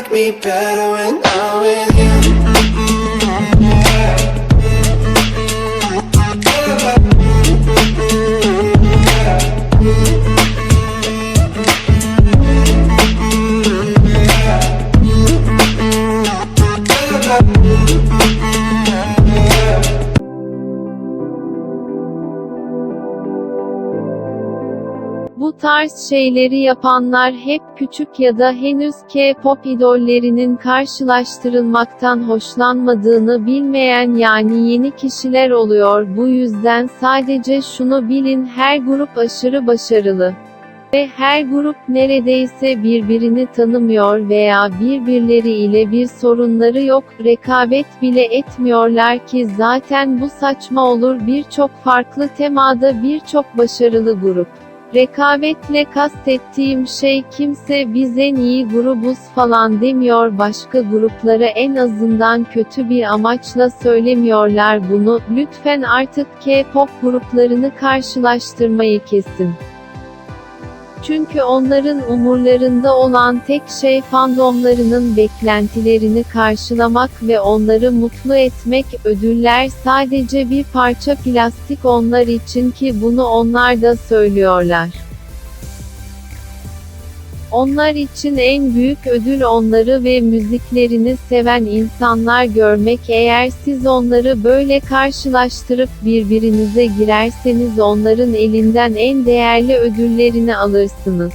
like me better when I'm with you. Mm-hmm. Bu tarz şeyleri yapanlar hep küçük ya da henüz K-pop idollerinin karşılaştırılmaktan hoşlanmadığını bilmeyen yani yeni kişiler oluyor. Bu yüzden sadece şunu bilin her grup aşırı başarılı. Ve her grup neredeyse birbirini tanımıyor veya birbirleri ile bir sorunları yok, rekabet bile etmiyorlar ki zaten bu saçma olur birçok farklı temada birçok başarılı grup. Rekabetle kastettiğim şey kimse biz en iyi grubuz falan demiyor başka gruplara en azından kötü bir amaçla söylemiyorlar bunu, lütfen artık K-pop gruplarını karşılaştırmayı kesin. Çünkü onların umurlarında olan tek şey fandomlarının beklentilerini karşılamak ve onları mutlu etmek, ödüller sadece bir parça plastik onlar için ki bunu onlar da söylüyorlar. Onlar için en büyük ödül onları ve müziklerini seven insanlar görmek eğer siz onları böyle karşılaştırıp birbirinize girerseniz onların elinden en değerli ödüllerini alırsınız.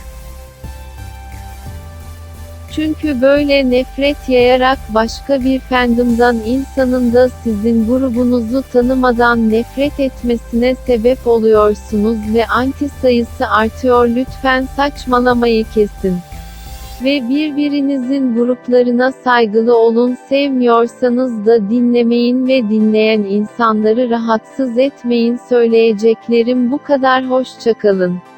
Çünkü böyle nefret yayarak başka bir fandomdan insanın da sizin grubunuzu tanımadan nefret etmesine sebep oluyorsunuz ve anti sayısı artıyor lütfen saçmalamayı kesin. Ve birbirinizin gruplarına saygılı olun sevmiyorsanız da dinlemeyin ve dinleyen insanları rahatsız etmeyin söyleyeceklerim bu kadar hoşçakalın.